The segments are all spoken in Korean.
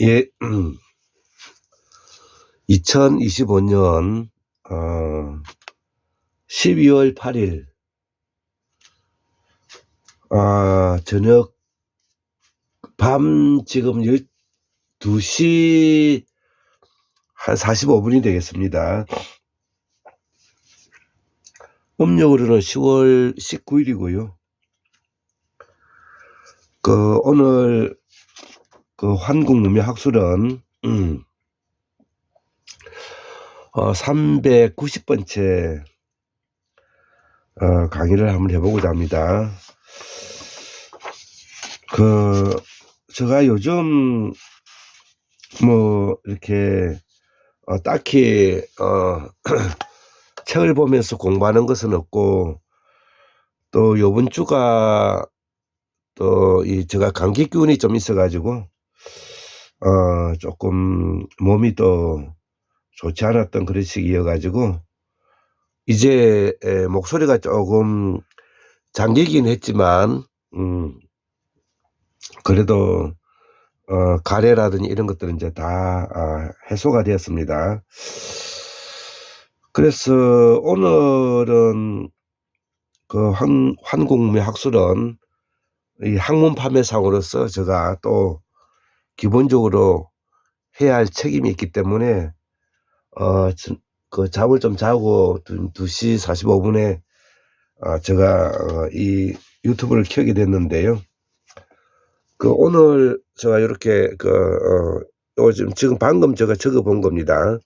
예, 음. 2025년 어, 12월 8일 아, 저녁 밤 지금 12시 한 45분이 되겠습니다. 음력으로는 10월 19일이고요. 그 오늘 그 환국문명학술은 음, 어, 390번째 어, 강의를 한번 해보고자 합니다. 그 제가 요즘 뭐 이렇게 어, 딱히 어, 책을 보면서 공부하는 것은 없고 또 요번 주가 또 이 제가 감기 기운이 좀 있어가지고 어 조금 몸이 또 좋지 않았던 그런 시기여가지고 이제 에, 목소리가 조금 잠기긴 했지만 음 그래도 어 가래라든지 이런 것들은 이제 다 아, 해소가 되었습니다. 그래서 오늘은 그 환, 환국미 학술은 이 학문 판매상으로서 제가 또 기본적으로 해야 할 책임이 있기 때문에 어, 저- 그 잠을 좀 자고 2시 45분에 어, 제가 어, 이 유튜브를 켜게 됐는데요. 그 오늘 제가 이렇게 그 어, 요즘 지금 방금 제가 적어 본 겁니다.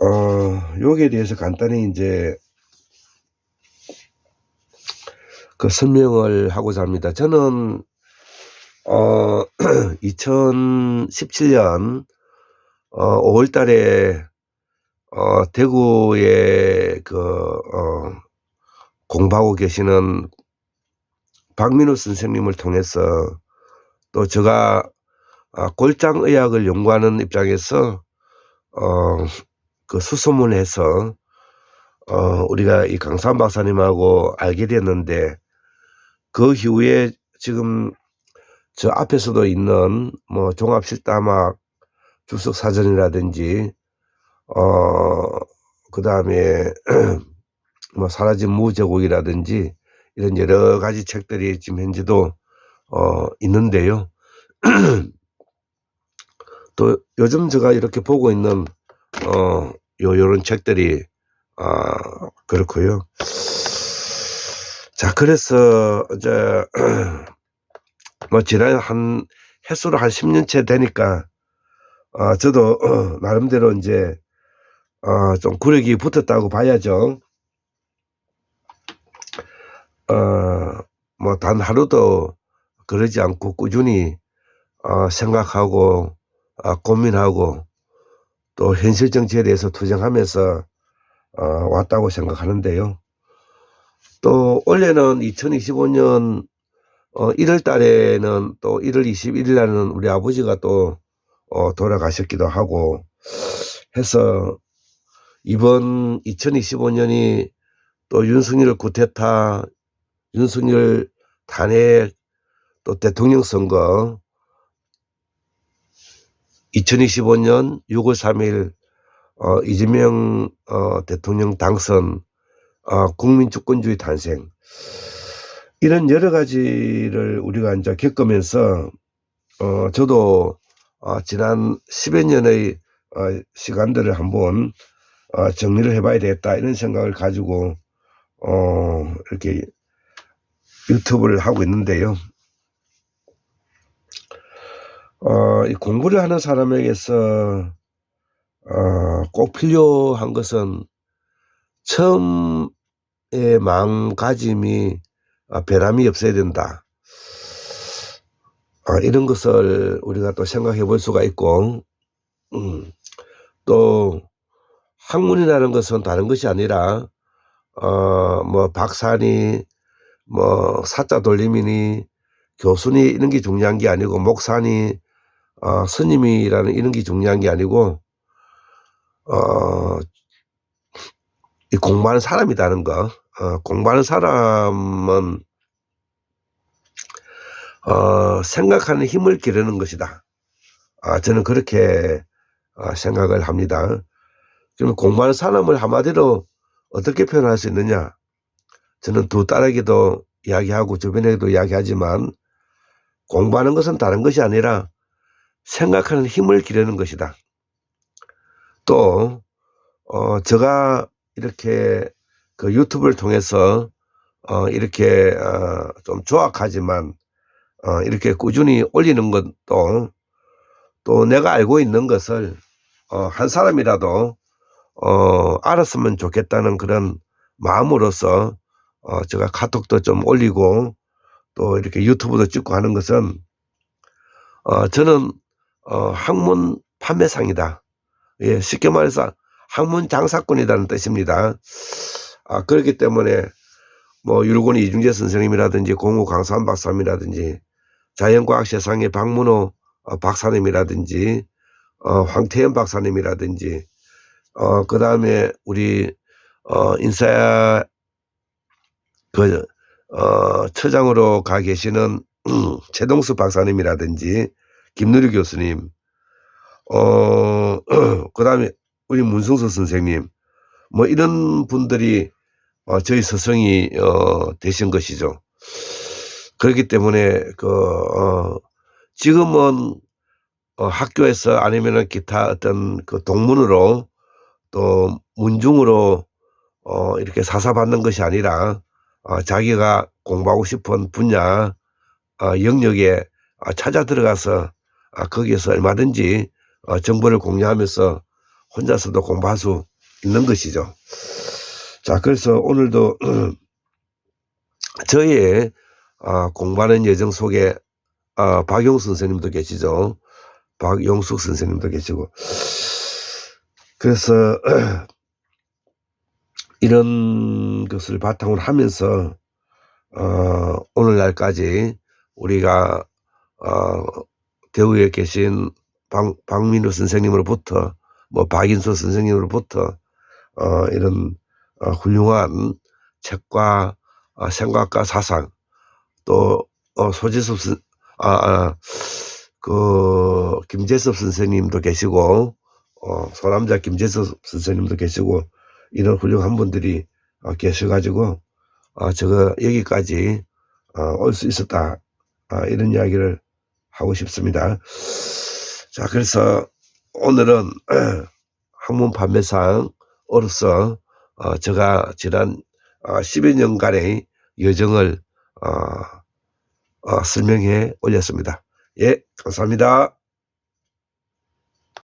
어, 여기에 대해서 간단히 이제 그 설명을 하고자 합니다. 저는 어 2017년 어 5월 달에 어 대구에 그 어 공부하고 계시는 박민우 선생님을 통해서 또 제가 아 골장 의학을 연구하는 입장에서 어 그 수소문해서 어 우리가 이 강산 박사님하고 알게 됐는데 그 이후에 지금 저 앞에서도 있는 뭐 종합실다막 주석사전이라든지 어 그 다음에 뭐 사라진 무제국이라든지 이런 여러 가지 책들이 지금 현재도 어 있는데요. 또 요즘 제가 이렇게 보고 있는 어 요 요런 책들이 아 그렇고요. 자 그래서 이제 뭐 지난 한 횟수로 한 10년째 되니까 어 저도 어 나름대로 인제 어 좀 구력이 붙었다고 봐야죠. 어 뭐 단 하루도 그러지 않고 꾸준히 어 생각하고 아 고민하고 또 현실 정치에 대해서 투쟁하면서 어 왔다고 생각하는데요. 또 올해는 2025년 어 1월 달에는 또 1월 21일 날은 우리 아버지가 또 어 돌아가셨기도 하고 해서 이번 2025년이 또 윤석열 구테타, 윤석열 탄핵, 또 대통령 선거 2025년 6월 3일 어 이재명 어 대통령 당선 어 국민 주권주의 탄생 이런 여러 가지를 우리가 인제 겪으면서 어 저도 어 지난 10여 년의 어 시간들을 한번 어 '정리를 해 봐야 되겠다.' 이런 생각을 가지고 어 이렇게 유튜브를 하고 있는데요. 어이 공부를 하는 사람에게서 어 꼭 필요한 것은 처음의 마음가짐이 아 '변함이 없어야 된다.' 아 이런 것을 우리가 또 생각해 볼 수가 있고 음 또 학문이라는 것은 다른 것이 아니라 어 뭐 박사니 뭐 사자 돌림이니 교수니 이런 게 중요한 게 아니고 목사니 어 스님이라는 이런 게 중요한 게 아니고 어 이 공부하는 사람이라는 거. 어 공부하는 사람은 어, 생각하는 힘을 기르는 것이다. 아, 저는 그렇게 아, 생각을 합니다. 그러면 공부하는 사람을 한마디로 어떻게 표현할 수 있느냐? 저는 두 딸에게도 이야기하고 주변에도 이야기하지만 공부하는 것은 다른 것이 아니라 생각하는 힘을 기르는 것이다. 또, 어, 제가 이렇게 그 유튜브를 통해서 어, 이렇게 어, 좀 조악하지만 어, 이렇게 꾸준히 올리는 것도 또 내가 알고 있는 것을 어, 한 사람이라도 어, 알았으면 좋겠다는 그런 마음으로서 어, 제가 카톡도 좀 올리고 또 이렇게 유튜브도 찍고 하는 것은 어, 저는 어, 학문 판매상이다. 예, 쉽게 말해서 학문 장사꾼이라는 뜻입니다. 아, 그렇기 때문에 뭐 율곤 이중재 선생님이라든지 공우 강산 박사님이라든지 자연과학 세상의 박문호 어, 박사님이라든지 어, 황태현 박사님이라든지 어, 그 다음에 우리 어, 인사 그 어, 처장으로 가 계시는 최동수 박사님이라든지 김누리 교수님 어, 그 다음에 우리 문승수 선생님 뭐 이런 분들이 어, 저희 스승이 어, 되신 것이죠. 그렇기 때문에 그 어, 지금은 어, 학교에서 아니면은 기타 어떤 그 동문으로 또 문중으로 어, 이렇게 사사받는 것이 아니라 어, 자기가 공부하고 싶은 분야 어, 영역에 어, 찾아 들어가서 아, 거기에서 얼마든지 어, 정보를 공유하면서 혼자서도 공부할 수 있는 것이죠. 자, 그래서 오늘도 저의 어, 공부하는 여정 속에 어, 박용 선생님도 계시죠. 박용숙 선생님도 계시고. 그래서 이런 것을 바탕으로 하면서 어, 오늘날까지 우리가 어, 대우에 계신 박, 박민우 선생님으로부터 뭐 박인수 선생님으로부터 어, 이런 어, 훌륭한 책과 어, 생각과 사상 또 어, 소지섭 선, 아, 아, 그 김재섭 선생님도 계시고 어, 소남자 김재섭 선생님도 계시고 이런 훌륭한 분들이 어, 계셔가지고 어, 저거 여기까지 어, 올 수 있었다 어, 이런 이야기를 하고 싶습니다. 자 그래서 오늘은 학문 판매상 으로서 어, 제가 지난 어, 10여 년간의 여정을 어, 어, 설명해 올렸습니다. 예, 감사합니다.